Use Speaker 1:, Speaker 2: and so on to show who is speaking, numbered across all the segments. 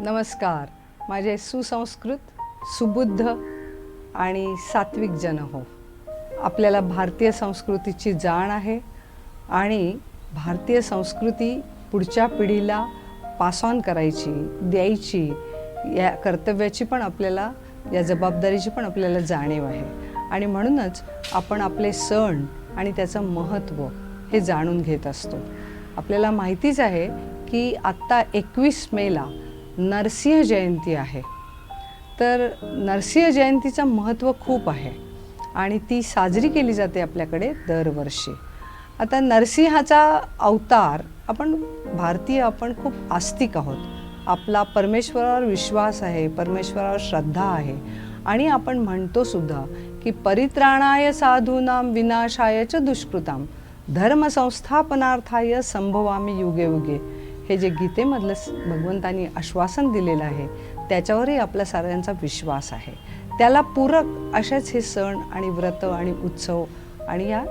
Speaker 1: नमस्कार. माझे सुसंस्कृत सुबुद्ध आणि सात्विक जन हो आपल्याला भारतीय संस्कृतीची जाण आहे आणि भारतीय संस्कृती पुढच्या पिढीला पास ऑन करायची द्यायची या कर्तव्याची पण आपल्याला या जबाबदारीची पण आपल्याला जाणीव आहे. आणि म्हणूनच आपण आपले सण आणि त्याचं महत्त्व हे जाणून घेत असतो. आपल्याला माहितीच आहे की आत्ता एकवीस मेला नरसिंह जयंती आहे. तर नरसिंह जयंतीचं महत्त्व खूप आहे आणि ती साजरी केली जाते आपल्याकडे दरवर्षी. आता नरसिंहाचा अवतार आपण भारतीय आपण खूप आस्तिक आहोत. आपला परमेश्वरावर विश्वास आहे परमेश्वरावर श्रद्धा आहे आणि आपण म्हणतो सुद्धा की परित्राणाय साधूनाम विनाशाय च दुष्कृताम धर्मसंस्थापनार्थाय संभवामी युगे युगे हे जे गीतेमधलं भगवंतानी भगवंतांनी आश्वासन दिलेलं आहे त्याच्यावरही आपला साऱ्यांचा विश्वास आहे. त्याला पूरक असेच हे सण आणि व्रत आणि उत्सव आणि या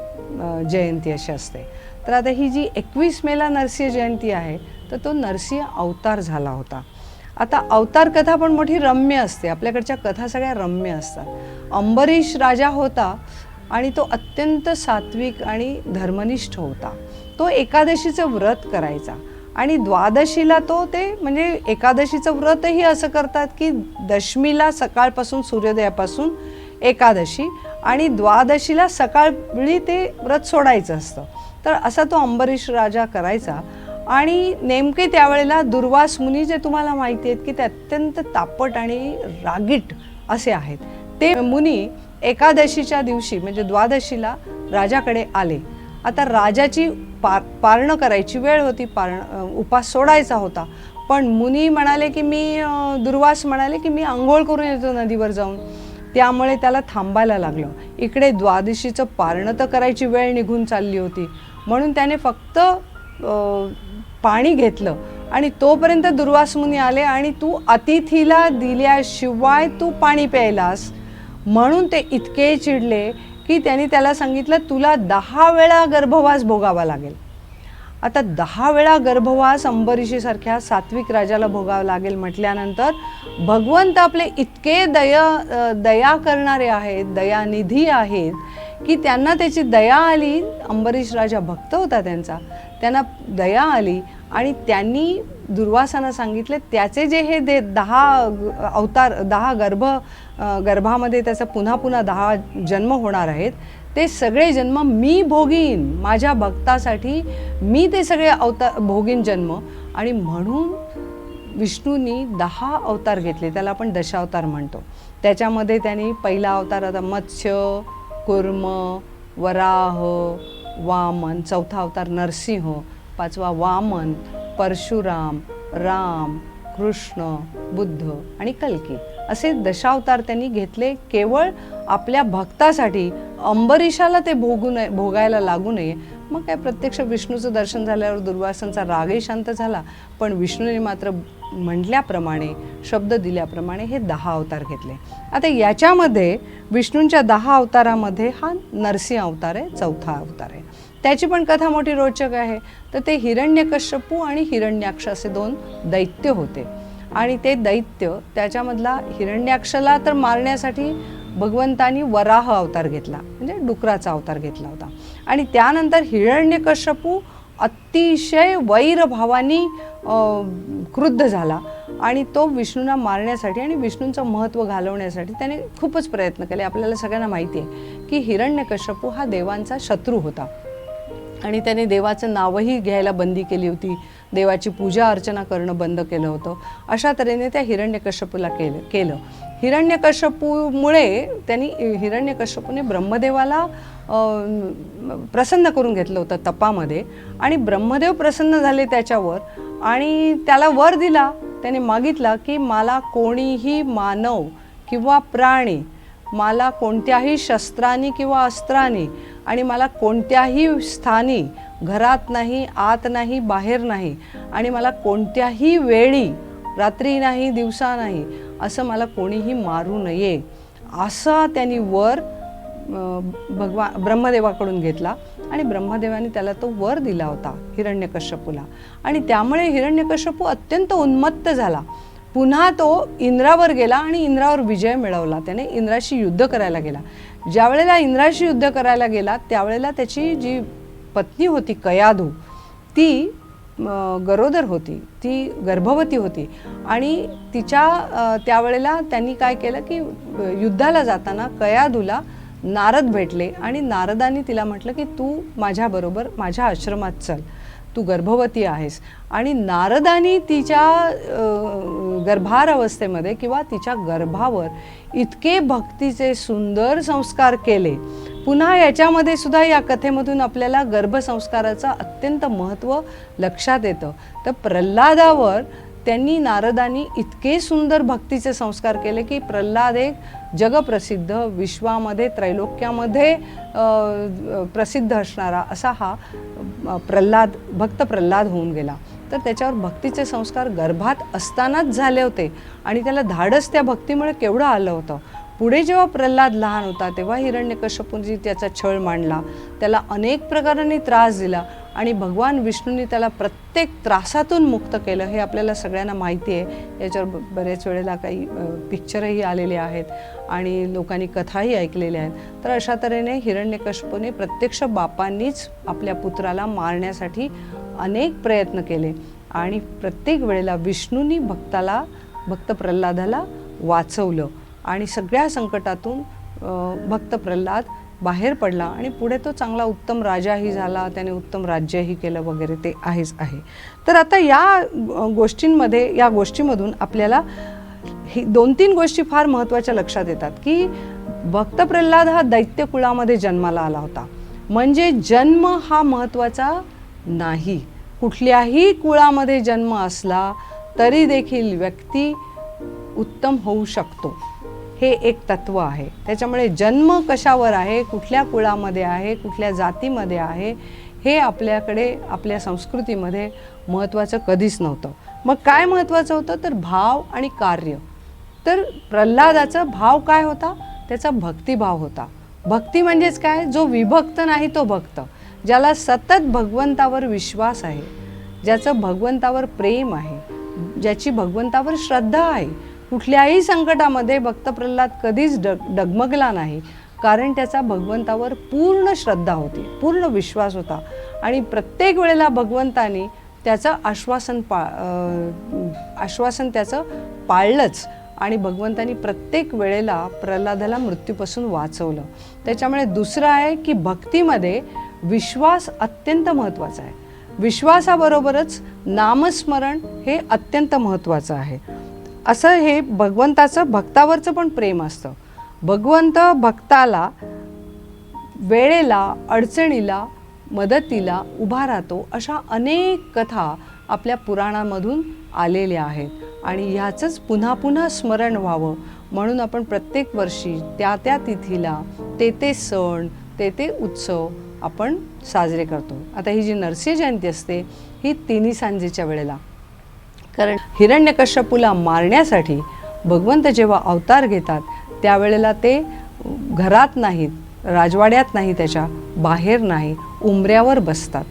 Speaker 1: जयंती अशी असते. तर आता ही जी एकवीस मेला नरसिंह जयंती आहे तर तो नरसिंह अवतार झाला होता. आता अवतार कथा पण मोठी रम्य असते. आपल्याकडच्या कथा सगळ्या रम्य असतात. अंबरीश राजा होता आणि तो अत्यंत सात्विक आणि धर्मनिष्ठ होता. तो एकादशीचं व्रत करायचा. आणि द्वादशीला तो ते म्हणजे एकादशीचं व्रतही असं करतात की दशमीला सकाळपासून सूर्योदयापासून एकादशी आणि द्वादशीला सकाळी ते व्रत सोडायचं असतं. तर असा तो अंबरीश राजा करायचा. आणि नेमके त्यावेळेला दुर्वास मुनी जे तुम्हाला माहिती आहेत की ते अत्यंत तापट आणि रागीट असे आहेत. ते मुनी एकादशीच्या दिवशी म्हणजे द्वादशीला राजाकडे आले. आता राजाची पार पारणं करायची वेळ होती पारण उपास सोडायचा होता. पण मुनी म्हणाले की मी दुर्वास म्हणाले की मी आंघोळ करून येतो नदीवर जाऊन. त्यामुळे त्याला थांबायला लागलं. इकडे द्वादशीचं पारणं तर करायची वेळ निघून चालली होती. म्हणून त्याने फक्त पाणी घेतलं. आणि तोपर्यंत दुर्वास मुनी आले आणि तू अतिथीला दिल्याशिवाय तू पाणी प्यायलास. म्हणून ते इतके चिडले की त्यांनी त्याला सांगितलं तुला दहा वेळा गर्भवास भोगावा लागेल. आता दहा वेळा गर्भवास अंबरीशीसारख्या सात्विक राजाला भोगावं लागेल म्हटल्यानंतर भगवंत आपले इतके दया दया करणारे आहेत दयानिधी आहेत की त्यांना त्याची दया आली. अंबरीश राजा भक्त होता त्यांचा. त्यांना दया आली. आणि त्यांनी दुर्वासांना सांगितले त्याचे जे हे दे दहा अवतार दहा गर्भ गर्भामध्ये त्याचा पुन्हा पुन्हा दहा जन्म होणार आहेत ते सगळे जन्म मी भोगीन माझ्या भक्तासाठी मी ते सगळे अवतार भोगीन जन्म. आणि म्हणून विष्णूंनी दहा अवतार घेतले त्याला आपण दशावतार म्हणतो. त्याच्यामध्ये त्यांनी पहिला अवतार आता मत्स्य कुर्म वराह वामन चौथा अवतार नरसिंह पाचवा वामन परशुराम राम कृष्ण बुद्ध आणि कल्की. असे दशावतार त्यांनी घेतले. केवळ आपल्या भक्तासाठी अंबरीशाला ते भोगू नये भोगायला लागू नये. मग काय प्रत्यक्ष विष्णूचं दर्शन झाल्यावर दुर्वासांचा रागही शांत झाला. पण विष्णूने मात्र म्हटल्याप्रमाणे शब्द दिल्याप्रमाणे हे दहा अवतार घेतले. आता याच्यामध्ये विष्णूंच्या दहा अवतारामध्ये हा नरसिंह अवतार आहे चौथा अवतार आहे. त्याची पण कथा मोठी रोचक आहे. तर ते हिरण्यकश्यपू आणि हिरण्याक्ष असे दोन दैत्य होते. आणि ते दैत्य त्याच्यामधला हिरण्याक्षला तर मारण्यासाठी भगवंतानी वराह अवतार घेतला. म्हणजे डुकराचा अवतार घेतला होता. आणि त्यानंतर हिरण्यकश्यपू अतिशय वैरभावानी क्रुद्ध झाला. आणि तो विष्णूंना मारण्यासाठी आणि विष्णूंचं महत्त्व घालवण्यासाठी त्याने खूपच प्रयत्न केले. आपल्याला सगळ्यांना माहिती आहे की हिरण्यकश्यपू हा देवांचा शत्रू होता. आणि त्याने देवाचं नावही घ्यायला बंदी केली होती. देवाची पूजा अर्चना करणं बंद केलं होतं. अशा तऱ्हेने त्या हिरण्यकश्यपूला केलं केलं. हिरण्यकश्यपूमुळे त्यांनी हिरण्यकश्यपूने ब्रह्मदेवाला प्रसन्न करून घेतलं होतं तपामध्ये. आणि ब्रह्मदेव प्रसन्न झाले त्याच्यावर आणि त्याला वर दिला. त्याने मागितला की मला कोणीही मानव किंवा प्राणी मला कोणत्याही शस्त्रांनी किंवा अस्त्रांनी आणि मला कोणत्याही स्थानी घरात नाही आत नाही बाहेर नाही आणि मला कोणत्याही वेळी रात्री नाही दिवसा नाही असं मला कोणीही मारू नये. असा त्यांनी वर भगवा ब्रह्मदेवाकडून घेतला आणि ब्रह्मदेवाने त्याला तो वर दिला होता हिरण्यकश्यपूला. आणि त्यामुळे हिरण्यकश्यपू अत्यंत उन्मत्त झाला. पुन्हा तो इंद्रावर गेला आणि इंद्रावर विजय मिळवला. त्याने इंद्राशी युद्ध करायला गेला. ज्या वेळेला इंद्राशी युद्ध करायला गेला त्यावेळेला त्याची जी पत्नी होती कयाधू ती गरोदर होती. ती गर्भवती होती. आणि तिच्या त्यावेळेला त्यांनी काय केलं की युद्धाला जाताना कयाधूला नारद भेटले आणि नारदांनी तिला म्हटलं की तू माझ्याबरोबर माझ्या आश्रमात चल. तू गर्भवती आहेस. आणि नारदानी तिच्या गर्भार अवस्थेमध्ये किंवा तिच्या गर्भावर इतके भक्तीचे सुंदर संस्कार केले. पुन्हा याच्यामध्ये सुद्धा या कथेमधून आपल्याला गर्भसंस्काराचं अत्यंत महत्त्व लक्षात येतं. तर प्रल्हादावर त्यांनी नारदांनी इतके सुंदर भक्तीचे संस्कार केले की प्रल्हाद एक जगप्रसिद्ध विश्वामध्ये त्रैलोक्यामध्ये प्रसिद्ध असणारा असा हा प्रल्हाद भक्त प्रल्हाद होऊन गेला. तर त्याच्यावर भक्तीचे संस्कार गर्भात असतानाच झाले होते आणि त्याला धाडस त्या भक्तीमुळे केवढं आलं होतं? पुढे जेव्हा प्रल्हाद लहान होता तेव्हा हिरण्यकश्यपूंनी त्याचा छळ मांडला. त्याला अनेक प्रकारांनी त्रास दिला. आणि भगवान विष्णूंनी त्याला प्रत्येक त्रासातून मुक्त केलं हे आपल्याला सगळ्यांना माहिती आहे. याच्यावर बरेच वेळेला काही पिक्चरही आलेले आहेत आणि लोकांनी कथाही ऐकलेल्या आहेत. तर अशा तऱ्हेने हिरण्यकश्यपूने प्रत्यक्ष बापांनीच आपल्या पुत्राला मारण्यासाठी अनेक प्रयत्न केले आणि प्रत्येक वेळेला विष्णूंनी भक्ताला भक्त प्रल्हादाला वाचवलं आणि सगळ्या संकटातून भक्त प्रल्हाद बाहेर पडला आणि पुढे तो चांगला उत्तम राजाही झाला त्याने उत्तम राज्यही केलं वगैरे ते आहेच आहे. तर आता या गोष्टींमध्ये या गोष्टीमधून आपल्याला ही दोन तीन गोष्टी फार महत्त्वाच्या लक्षात येतात की भक्त प्रल्हाद हा दैत्य कुळामध्ये जन्माला आला होता. म्हणजे जन्म हा महत्त्वाचा नाही. कुठल्याही कुळामध्ये जन्म असला तरी देखील व्यक्ती उत्तम होऊ शकतो. हे एक तत्व आहे. त्याच्यामुळे जन्म कशावर आहे कुठल्या कुळामध्ये आहे कुठल्या जातीमध्ये आहे हे आपल्याकडे आपल्या संस्कृतीमध्ये महत्त्वाचं कधीच नव्हतं. मग काय महत्त्वाचं होतं? तर भाव आणि कार्य. तर प्रल्हादाचा भाव काय होता? त्याचा भक्तिभाव होता. भक्ती म्हणजेच काय? जो विभक्त नाही तो भक्त. ज्याला सतत भगवंतावर विश्वास आहे. ज्याचं भगवंतावर प्रेम आहे. ज्याची भगवंतावर श्रद्धा आहे. कुठल्याही संकटामध्ये भक्त प्रल्हाद कधीच डग डगमगला नाही. कारण त्याचा भगवंतावर पूर्ण श्रद्धा होती पूर्ण विश्वास होता. आणि प्रत्येक वेळेला भगवंताने त्याचं आश्वासन पा आश्वासन त्याचं पाळलंच. आणि भगवंतानी प्रत्येक वेळेला प्रल्हादाला मृत्यूपासून वाचवलं. त्याच्यामुळे दुसरं आहे की भक्तीमध्ये विश्वास अत्यंत महत्त्वाचा आहे. विश्वासाबरोबरच नामस्मरण हे अत्यंत महत्त्वाचं आहे. असं हे भगवंताचं भक्तावरचं पण प्रेम असतं. भगवंत भक्ताला वेळेला अडचणीला मदतीला उभा राहतो अशा अनेक कथा आपल्या पुराणामधून आलेल्या आहेत. आणि ह्याचंच पुन्हा पुन्हा स्मरण व्हावं. म्हणून आपण प्रत्येक वर्षी त्या त्या तिथीला ते ते सण ते ते उत्सव आपण साजरे करतो. आता ही जी नरसिंह जयंती असते ही तिन्ही सांजेच्या वेळेला. कारण हिरण्यकश्यपूला मारण्यासाठी भगवंत जेव्हा अवतार घेतात त्यावेळेला ते घरात नाहीत राजवाड्यात नाही त्याच्या बाहेर नाही उमऱ्यावर बसतात.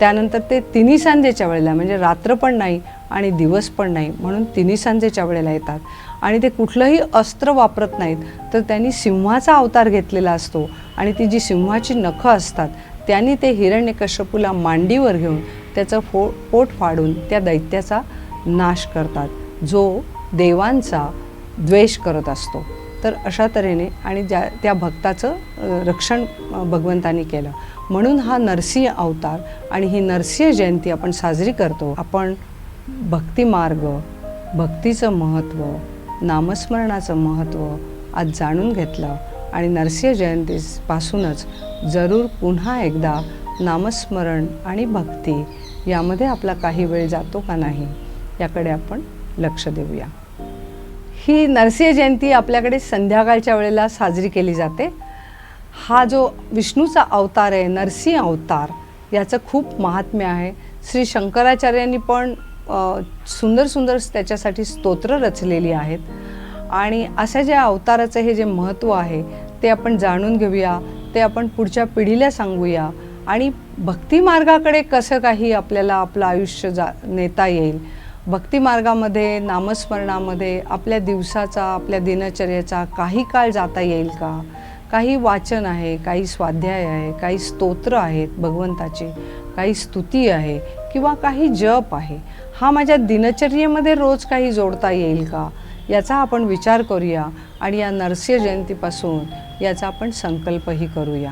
Speaker 1: त्यानंतर ते तिन्ही सांजेच्या वेळेला म्हणजे रात्र पण नाही आणि दिवस पण नाही म्हणून तिन्ही सांजेच्या वेळेला येतात. आणि ते कुठलंही अस्त्र वापरत नाहीत तर त्यांनी सिंहाचा अवतार घेतलेला असतो. आणि ती जी सिंहाची नखं असतात त्यांनी ते हिरण्यकश्यपूला मांडीवर घेऊन त्याचं फो पोट फाडून त्या दैत्याचा नाश करतात जो देवांचा द्वेष करत असतो. तर अशा तऱ्हेने आणि ज्या त्या भक्ताचं रक्षण भगवंतांनी भगवंतानी केलं. म्हणून हा नरसिंह अवतार आणि ही नरसिंह जयंती आपण साजरी करतो. आपण भक्तिमार्ग भक्तीचं महत्त्व नामस्मरणाचं महत्त्व आज जाणून घेतलं आणि नरसिंह जयंतीपासूनच जरूर पुन्हा एकदा नामस्मरण आणि भक्ती यामध्ये आपला काही वेळ जातो का नाही? याकडे आपण लक्ष देऊया. ही नरसिंह जयंती आपल्याकडे संध्याकाळच्या वेळेला साजरी केली जाते. हा जो विष्णूचा अवतार आहे नरसिंह अवतार याचं खूप महात्म्य आहे. श्री शंकराचार्यांनी पण सुंदर सुंदर त्याच्यासाठी स्तोत्र रचलेली आहेत. आणि अशा ज्या अवताराचं हे जे महत्त्व आहे ते आपण जाणून घेऊया ते आपण पुढच्या पिढीला सांगूया. आणि भक्तिमार्गाकडे कसं काही आपल्याला आपलं आयुष्य जा नेता येईल भक्तिमार्गामध्ये नामस्मरणामध्ये आपल्या दिवसाचा आपल्या दिनचर्येचा काही काळ जाता येईल का? काही वाचन आहे काही स्वाध्याय आहे काही स्तोत्र आहेत भगवंताचे काही स्तुती आहे किंवा काही जप आहे. हा माझ्या दिनचर्येमध्ये रोज काही जोडता येईल का? याचा आपण विचार करूया आणि या नरसिंह जयंतीपासून याचा आपण संकल्पही करूया.